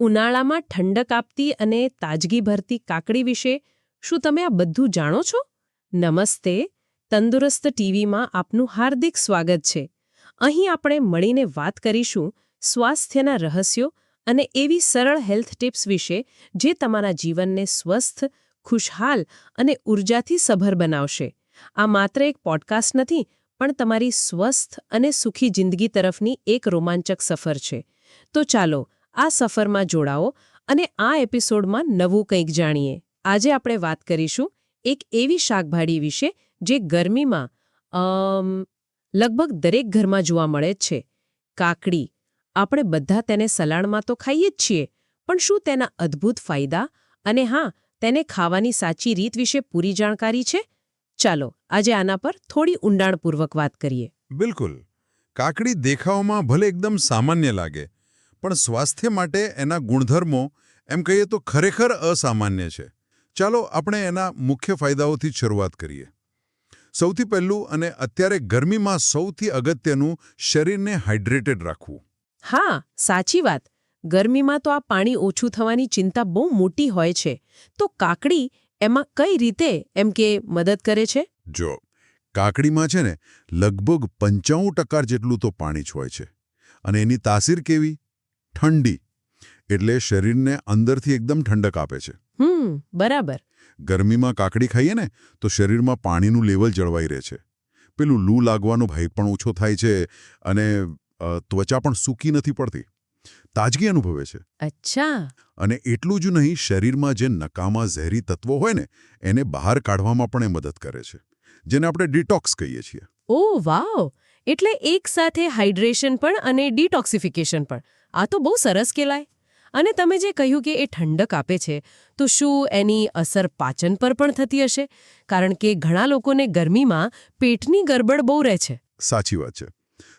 ઉનાળામાં ઠંડક આપતી અને તાજગી ભરતી કાકડી વિશે શું તમે આ બધું જાણો છો? નમસ્તે, તંદુરસ્ત ટીવીમાં આપનું હાર્દિક સ્વાગત છે. અહીં આપણે મળીને વાત કરીશું સ્વાસ્થ્યના રહસ્યો અને એવી સરળ હેલ્થ ટિપ્સ વિશે જે તમારા જીવનને સ્વસ્થ, ખુશહાલ અને ઉર્જાથી સભર બનાવશે. આ માત્ર એક પોડકાસ્ટ નથી, પણ તમારી સ્વસ્થ અને સુખી જિંદગી તરફની એક રોમાંચક સફર છે. તો ચાલો આ સફરમાં જોડાઓ અને આ એપિસોડમાં નવું કંઈક જાણીએ. આજે આપણે વાત કરીશું એક એવી શાકભાજી વિશે જે ગરમીમાં લગભગ દરેક ઘરમાં જોવા મળે છે. કાકડી. આપણે બધા તેને સલાડમાં તો ખાઈએ જ છીએ, પણ શું તેના અદ્ભુત ફાયદા અને હા, તેને ખાવાની સાચી રીત વિશે પૂરી જાણકારી છે? ચાલો, આજે આના પર થોડી ઊંડાણપૂર્વક વાત કરીએ. બિલકુલ. કાકડી દેખાવમાં ભલે એકદમ સામાન્ય લાગે પણ સ્વાસ્થ્ય માટે એના ગુણધર્મો એમ કહીએ તો ખરેખર અસામાન્ય છે. ચાલો આપણે એના મુખ્ય ફાયદાઓથી શરૂઆત કરીએ. સૌથી પહેલું અને અત્યારે ગરમીમાં સૌથી અગત્યનું શરીરને હાઇડ્રેટેડ રાખવું. હા સાચી વાત. ગરમીમાં તો આ પાણી ઓછું થવાની ચિંતા બહુ મોટી હોય છે. તો કાકડી એમાં કઈ રીતે એમ કે મદદ કરે છે? જો કાકડીમાં છે ને લગભગ પંચાણું ટકા જેટલું તો પાણી જ હોય છે. અને એની તાસીર કેવી? ઠંડી એટલે શરીરને અંદરથી એકદમ ઠંડક આપે છે. હમ બરાબર. ગરમીમાં કાકડી ખાઈએ ને તો શરીરમાં પાણીનું લેવલ જળવાઈ રહે છે. પેલું લૂ લાગવાનો ભય પણ ઓછો થાય છે અને ત્વચા પણ સૂકી નથી પડતી. તાજગી અનુભવે છે. અચ્છા. અને એટલું જ નહીં શરીરમાં જે નકામા ઝેરી તત્વો હોય ને એને બહાર કાઢવામાં પણ એ મદદ કરે છે. જેને આપણે ડિટોક્સ કહીએ છીએ. ઓ વાવ! એટલે એક સાથે હાઇડ્રેશન પણ અને ડિટોક્સિફિકેશન પણ. આ તો બહુ સરસ કહેવાય. અને તમે જે કહ્યું કે એ ઠંડક આપે છે, તો શું એની અસર પાચન પર પણ થતી હશે? કારણ કે ઘણા લોકોને ગરમીમાં પેટની ગરબડ બહુ રહે છે. સાચી વાત છે.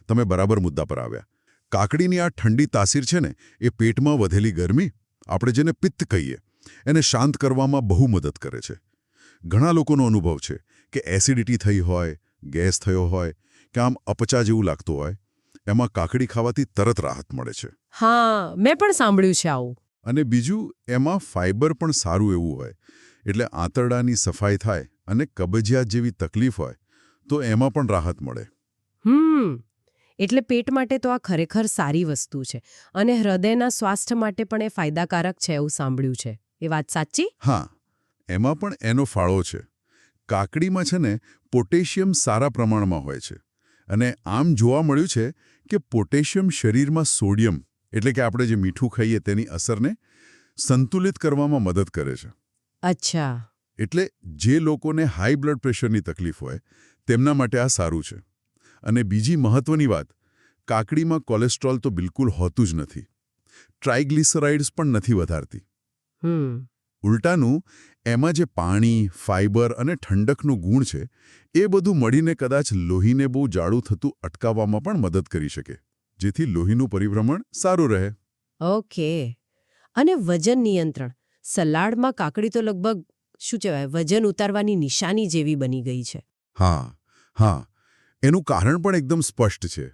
તમે બરાબર મુદ્દા પર આવ્યા. કાકડીની આ ઠંડી તાસીર છે ને, એ પેટમાં વધેલી ગરમી, આપણે જેને પિત્ત કહીએ, એને શાંત કરવામાં બહુ મદદ કરે છે. ઘણા લોકોનો અનુભવ છે કે એસિડિટી થઈ હોય, ગેસ થયો હોય કે આમ અપચા જેવું લાગતું હોય એમાં કાકડી ખાવાથી તરત રાહત મળે છે. હા મેં પણ સાંભળ્યું છે આવું. અને બીજું એમાં ફાઇબર પણ સારું એવું હોય એટલે આંતરડાની સફાઈ થાય અને કબજિયાત જેવી તકલીફ હોય તો એમાં પણ રાહત મળે. હમ એટલે પેટ માટે તો આ ખરેખર સારી વસ્તુ છે અને હૃદયના સ્વાસ્થ્ય માટે પણ એ ફાયદાકારક છે એવું સાંભળ્યું છે. એ વાત સાચી? હા એમાં પણ એનો ફાળો છે. કાકડીમાં છે ને પોટેશિયમ સારા પ્રમાણમાં હોય છે. અને આમ જોવા મળ્યું છે કે પોટેશિયમ શરીરમાં સોડિયમ એટલે કે આપણે જે મીઠું ખાઈએ તેની અસરને સંતુલિત કરવામાં મદદ કરે છે. અચ્છા. એટલે જે લોકોને હાઈ બ્લડ પ્રેશરની તકલીફ હોય તેમના માટે આ સારું છે. અને બીજી મહત્વની વાત કાકડીમાં કોલેસ્ટ્રોલ તો બિલકુલ હોતું જ નથી. ટ્રાઇગ્લિસરાઇડ્સ પણ નથી વધારતી. ઉલટાનું એમાં જે પાણી ફાઇબર અને ઠંડકનું ગુણ છે એ બધું મળીને કદાચ લોહીને બહુ જાડું થતું અટકાવવામાં પણ મદદ કરી શકે જેથી લોહીનું પરિભ્રમણ સારું રહે. ઓકે. અને વજન નિયંત્રણ. સલાડમાં કાકડી તો લગભગ શું કહેવાય વજન ઉતારવાની નિશાની જેવી બની ગઈ છે. હા હા. એનું કારણ પણ એકદમ સ્પષ્ટ છે.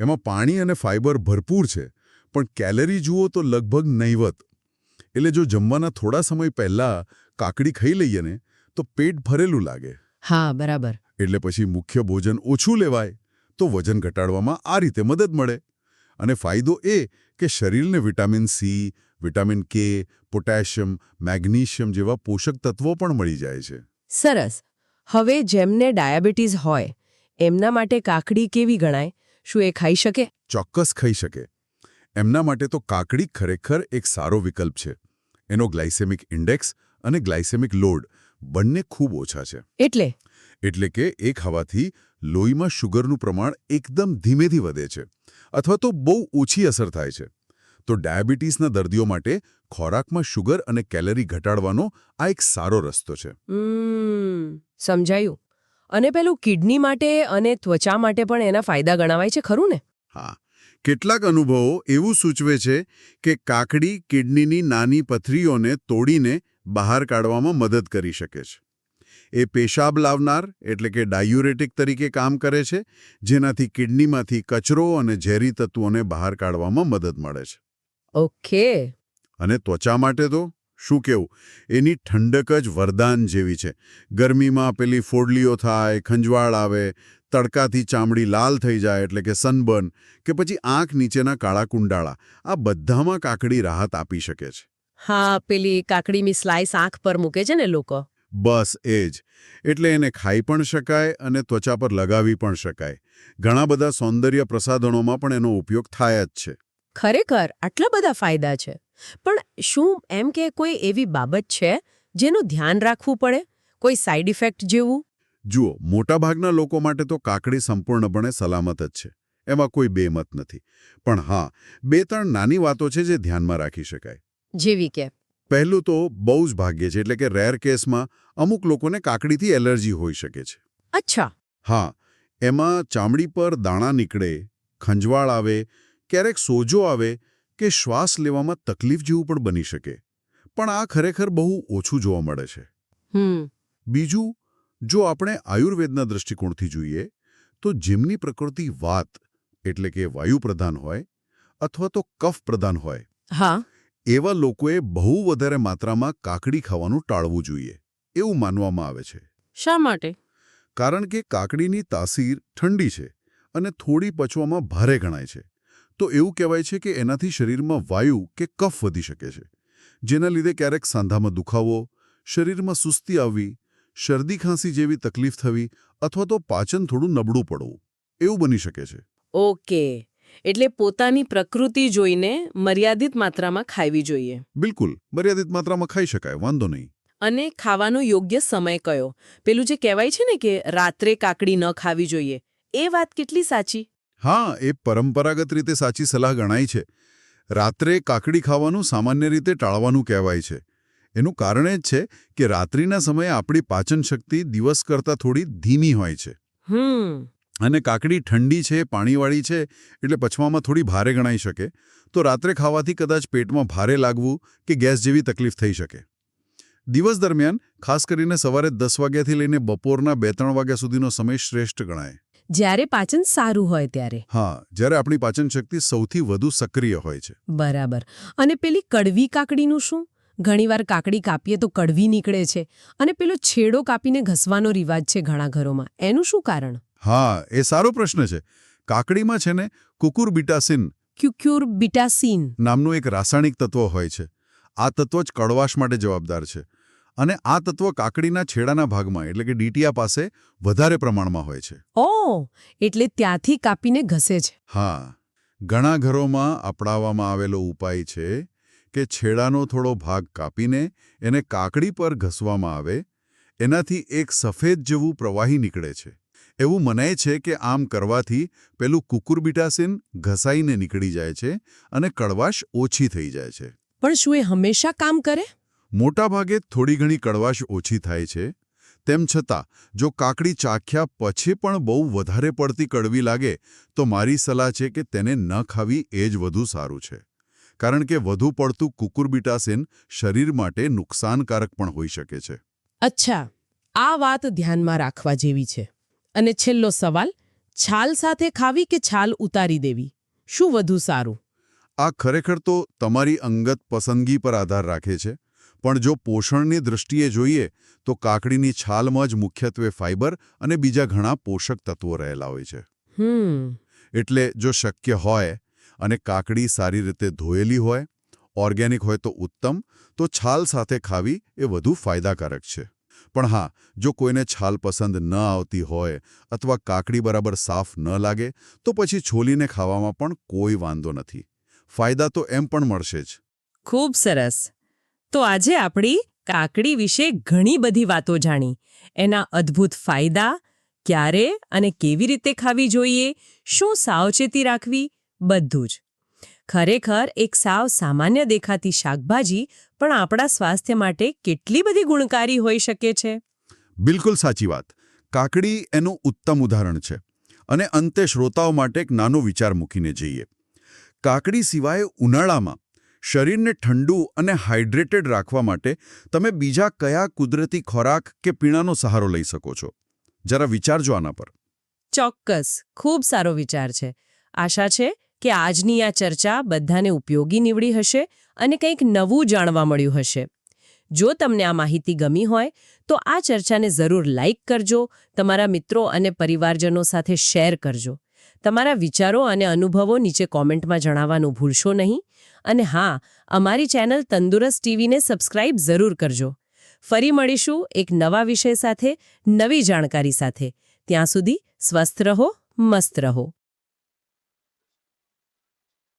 એમાં પાણી અને ફાઇબર ભરપૂર છે પણ કેલરી જુઓ તો લગભગ નહીવત. એટલે જો જમવાના થોડા સમય પહેલા કાકડી ખાઈ લઈએ ને તો પેટ ભરેલું લાગે. હા બરાબર. એટલે પછી મુખ્ય ભોજન ઓછું લેવાય તો વજન ઘટાડવામાં આ રીતે મદદ મળે. અને ફાયદો એ કે શરીરને vitamin C vitamin K potassium magnesium જેવા પોષક તત્વો પણ મળી જાય છે. સરસ. હવે જેમને ડાયાબિટીસ હોય એમના માટે કાકડી કેવી ગણાય? શું એ ખાઈ શકે? ચોક્કસ ખાઈ શકે. એમના માટે તો કાકડી ખરેખર એક સારો વિકલ્પ છે. એનો ગ્લાયસેમિક ઇન્ડેક્સ અને ગ્લાયસેમિક લોડ બંને ખૂબ ઓછા છે. એટલે? એટલે કે એક હવાથી લોહીમાં શુગરનું પ્રમાણ એકદમ ધીમેથી વધે છે અથવા તો બહુ ઓછી અસર થાય છે. તો ડાયાબિટીસના દર્દીઓ માટે ખોરાકમાં શુગર અને કેલરી ઘટાડવાનો આ એક સારો રસ્તો છે. સમજાયું. અને પેલું કિડની માટે અને ત્વચા માટે પણ એના ફાયદા ગણાવાય છે ખરું ને? હા. કેટલાક અનુભવો એવું સૂચવે છે કે કાકડી કિડનીની નાની પથરીઓને તોડીને બહાર કાઢવામાં મદદ કરી શકે છે. એ પેશાબ લાવનાર એટલે કે ડાયુરેટિક તરીકે કામ કરે છે જેનાથી કિડનીમાંથી કચરો અને ઝેરી તત્વોને બહાર કાઢવામાં મદદ મળે છે. ઓકે. અને ત્વચા માટે તો? શું કેવું? એની ઠંડક જ વરદાન જેવી છે. ગરમીમાં પેલી ફોડલીઓ થાય ખંજવાળ આવે તડકાથી ચામડી લાલ થઈ જાય એટલે કે સનબર્ન કે પછી આંખ નીચેના કાળા કુંડાળા. આ બધામાં કાકડી રાહત આપી શકે છે. હા પેલી કાકડીની સ્લાઇસ આંખ પર મૂકે છે ને લોકો. બસ એ જ એટલે એને ખાઈ પણ શકાય અને ત્વચા પર લગાવી પણ શકાય. ઘણા બધા સૌંદર્ય પ્રસાધનોમાં પણ એનો ઉપયોગ થાય જ છે. ખરેખર આટલા બધા ફાયદા છે. પણ શું એમ કે કોઈ એવી બાબત છે જેનું ધ્યાન રાખવું પડે? કોઈ સાઇડ ઇફેક્ટ જેવું? જુઓ મોટાભાગના લોકો માટે તો કાકડી સંપૂર્ણપણે સલામત જ છે એમાં કોઈ બેમત નથી. પણ હા બે ત્રણ નાની વાતો છે જે ધ્યાનમાં રાખી શકાય. જેવી કે? પહેલું તો બહુ જ ભાગ્ય છે એટલે કે રેર કેસમાં અમુક લોકોને કાકડીથી એલર્જી હોઈ શકે છે. અચ્છા. હા એમાં ચામડી પર દાણા નીકળે ખંજવાળ આવે ક્યારેક સોજો આવે કે શ્વાસ લેવામાં તકલીફ જેવું પણ બની શકે. પણ આ ખરેખર બહુ ઓછું જોવા મળે છે. બીજું જો આપણે આયુર્વેદના દૃષ્ટિકોણથી જોઈએ તો જેમની પ્રકૃતિ વાત એટલે કે વાયુ પ્રધાન હોય અથવા તો કફ પ્રધાન હોય હા. એવા લોકોએ બહુ વધારે માત્રામાં કાકડી ખાવાનું ટાળવું જોઈએ એવું માનવામાં આવે છે. શા માટે? કારણ કે કાકડીની તાસીર ઠંડી છે અને થોડી પચવામાં ભારે ગણાય છે. તો એવું કહેવાય છે કે એનાથી શરીરમાં વાયુ કે કફ વધી શકે છે જેના લીધે ક્યારેક સાંધામાં દુખાવો શરીરમાં સુસ્તી આવવી શરદી ખાંસી જેવી તકલીફ થવી અથવા તો પાચન થોડું નબળું પડવું. એવું બની શકે છે. ઓકે. એટલે પોતાની પ્રકૃતિ જોઈને મર્યાદિત માત્રામાં ખાવી જોઈએ. બિલકુલ. મર્યાદિત માત્રામાં ખાઈ શકાય. વાંધો નહીં. અને ખાવાનો યોગ્ય સમય કયો? પેલું જે કહેવાય છે ને કે રાત્રે કાકડી ન ખાવી જોઈએ. એ વાત કેટલી સાચી? હા એ પરંપરાગત રીતે સાચી સલાહ ગણાય છે. રાત્રે કાકડી ખાવાનું સામાન્ય રીતે ટાળવાનું કહેવાય છે. એનું કારણ એ જ છે કે રાત્રિના સમયે આપણી પાચન શક્તિ દિવસ કરતાં થોડી ધીમી હોય છે. અને કાકડી ઠંડી છે પાણીવાળી છે એટલે પછવામાં થોડી ભારે ગણાઈ શકે તો રાત્રે ખાવાથી કદાચ પેટમાં ભારે લાગવું કે ગેસ જેવી તકલીફ થઈ શકે. દિવસ દરમિયાન ખાસ કરીને સવારે દસ વાગ્યાથી લઈને બપોરના બે ત્રણ વાગ્યા સુધીનો સમય શ્રેષ્ઠ ગણાય. જ્યારે પાચન સારું હોય ત્યારે. હા જ્યારે આપણી પાચન શક્તિ સૌથી વધુ સક્રિય હોય છે. બરાબર. અને પેલી કડવી કાકડીનું શું? ઘણીવાર કાકડી કાપીએ તો કડવી નીકળે છે અને પેલો છેડો કાપીને ઘસવાનો રિવાજ છે ઘણા ઘરોમાં. એનું શું કારણ? હા એ સારો પ્રશ્ન છે. કાકડીમાં છે ને કુકુરબિટાસિન ક્યુક્યુર બીટાસીન નામનું એક રાસાયણિક તત્વ હોય છે. આ તત્વ જ કડવાશ માટે જવાબદાર છે. અને આ તત્વ કાકડીના છેડાના ભાગમાં એટલે કે ડીટીયા પાસે વધારે પ્રમાણમાં હોય છે. ઓ એટલે ત્યાંથી કાપીને ઘસે છે. હા. ઘણા ઘરોમાં અપનાવવામાં આવેલો ઉપાય છે કે છેડાનો થોડો ભાગ કાપીને એને કાકડી પર ઘસવામાં આવે એનાથી એક સફેદ જેવું પ્રવાહી નીકળે છે. એવું મનાય છે કે આમ કરવાથી પેલું કુકુરબિટાસિન ઘસાઈને નીકળી જાય છે અને કડવાશ ઓછી થઈ જાય છે. પણ શું એ હંમેશા કામ કરે? મોટાભાગે થોડી ઘણી કડવાશ ઓછી થાય છે. તેમ છતાં જો કાકડી ચાખ્યા પછી પણ બહુ વધારે પડતી કડવી લાગે તો મારી સલાહ છે કે તેને ન ખાવી એ જ વધુ સારું છે. કારણ કે વધુ પડતું કુકુરબિટાસિન શરીર માટે નુકસાનકારક પણ હોઈ શકે છે. અચ્છા આ વાત ધ્યાનમાં રાખવા જેવી છે. અને છેલ્લો સવાલ છાલ સાથે ખાવી કે છાલ ઉતારી દેવી? શું વધુ સારું? આ ખરેખર તો તમારી અંગત પસંદગી પર આધાર રાખે છે. પણ જો પોષણની દૃષ્ટિએ જોઈએ તો કાકડીની છાલમાં જ મુખ્યત્વે ફાઇબર અને બીજા ઘણા પોષક તત્વો રહેલા હોય છે. એટલે જો શક્ય હોય અને કાકડી સારી રીતે ધોયેલી હોય, ઓર્ગેનિક હોય તો ઉત્તમ, તો છાલ સાથે ખાવી એ વધુ ફાયદાકારક છે. પણ હા, જો કોઈને છાલ પસંદ ન આવતી હોય અથવા કાકડી બરાબર સાફ ન લાગે, તો પછી છોલીને ખાવામાં પણ કોઈ વાંધો નથી. ફાયદા તો એમ પણ મળશે જ. ખૂબ સરસ. તો આજે આપણી કાકડી વિશે ઘણી બધી વાતો જાણી. એના અદ્ભુત ફાયદા, ક્યારે અને કેવી રીતે ખાવી જોઈએ, શું સાવચેતી રાખવી બધું જ. ખરેખર એક સાવ સામાન્ય દેખાતી શાકભાજી પણ આપણા સ્વાસ્થ્ય માટે કેટલી બધી ગુણકારી હોઈ શકે છે? બિલકુલ સાચી વાત. કાકડી એનું ઉત્તમ ઉદાહરણ છે અને અંતે શ્રોતાઓ માટે એક નાનો વિચાર મૂકીને જઈએ. કાકડી સિવાય ઉનાળામાં શરીરને ઠંડુ અને હાઇડ્રેટેડ રાખવા માટે તમે બીજા કયા કુદરતી ખોરાક કે પીણાનો સહારો લઈ શકો છો? જરા વિચારજો આના પર. ચોક્કસ. ખૂબ સારો વિચાર છે. આશા છે કે આજની આ ચર્ચા બધાને ઉપયોગી નીવડી હશે અને કંઈક નવું જાણવા મળ્યું હશે. જો તમને આ માહિતી ગમી હોય, તો આ ચર્ચાને જરૂર લાઇક કરજો, તમારા મિત્રો અને પરિવારજનો સાથે શેર કરજો. તમારા વિચારો અને અનુભવો નીચે કોમેન્ટમાં જણાવવાનું ભૂલશો નહીં. અને હા, અમારી ચેનલ તંદુરસ્ત ટીવીને સબસ્ક્રાઇબ જરૂર કરજો. ફરી મળીશું એક નવા વિષય સાથે, નવી જાણકારી સાથે. ત્યાં સુધી સ્વસ્થ રહો, મસ્ત રહો.